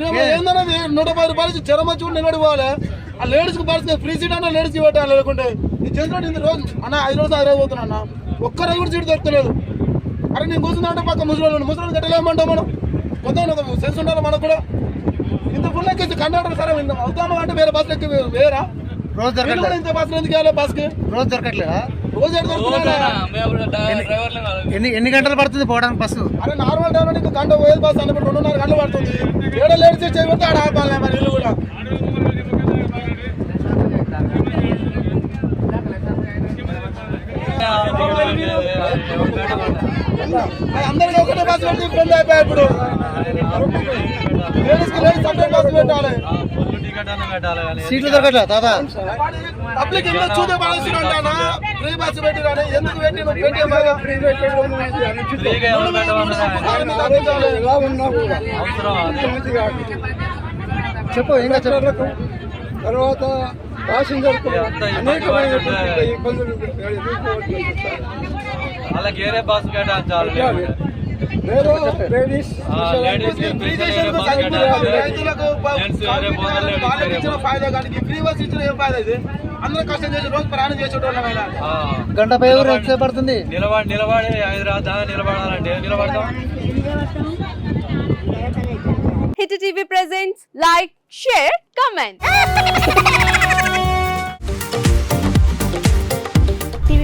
రేపు ఏందన్నది నూట పది రూపాయలు కూడా నిలబడి పోవాలి? ఆ లేడీస్కి పరిస్థితి ఫ్రీ సీట్ అన్న లేడీస్ పెట్టాలి లేకుంటే ఈ చేతిలో ఇంత రోజు అన్న ఐదు రోజులు ఐదు రోజు పోతున్నా అన్న. ఒక్క రోజు కూడా సీట్ దొరకలేదు. అరే నేను కూర్చున్నా అంటే పక్క ముసలి ముసలి కట్టలేమంటాం మనం? కొంత సెన్స్ ఉండాలి మనకు కూడా. ఇంత ఫుల్ ఎక్కించి కండక్టర్ సరే ఇంత అవుతామా అంటే వేరే బస్సులు ఎక్కి వేరా రోజు ఇంత బస్సులు ఎందుకు వెళ్ళాలి బస్కి రోజు దొరకట్లేదా? ఎన్ని ఎన్ని గంటలు పడుతుంది పోవడానికి బస్సు? అరే నార్మల్ టైంలో నీకు గంట పోయేది బస్ అన్నప్పుడు రెండున్నర గంటలు పడుతుంది. ఏడో లేడీస్ చేయబడితే ఆడ ఆపాలి మరి ఇల్లు కూడా. అందరికీ ఒకటే బస్సు పెడితే ఇబ్బంది అయిపోయాయి ఇప్పుడు లేడీస్కి లేడీస్ సపరేట్ బస్సు పెట్టాలి సీట్లు దొరకట్లేదు తాత? పబ్లిక్ ఇంకా చూసే పాలసీ అంటానా ఫ్రీ బస్సు పెట్టిరాని ఎందుకు పెట్టి నువ్వు పెట్టి ఫ్రీ చెప్పు ఇంకా చెప్పు తర్వాత ప్యాసింజర్ అనేకమైనటువంటి ఇబ్బందులు వాళ్ళకి వేరే బస్ కేటాయించాలి. అందరూ కష్టం చేసి రోజు ప్రయాణం గంట పై ఊరు ఎంతసేపు పడుతుంది నిలబడి నిలబడి హైదరాబాద్ దాకా నిలబడాలంటే నిలబడతాం hit TV presents like share comment.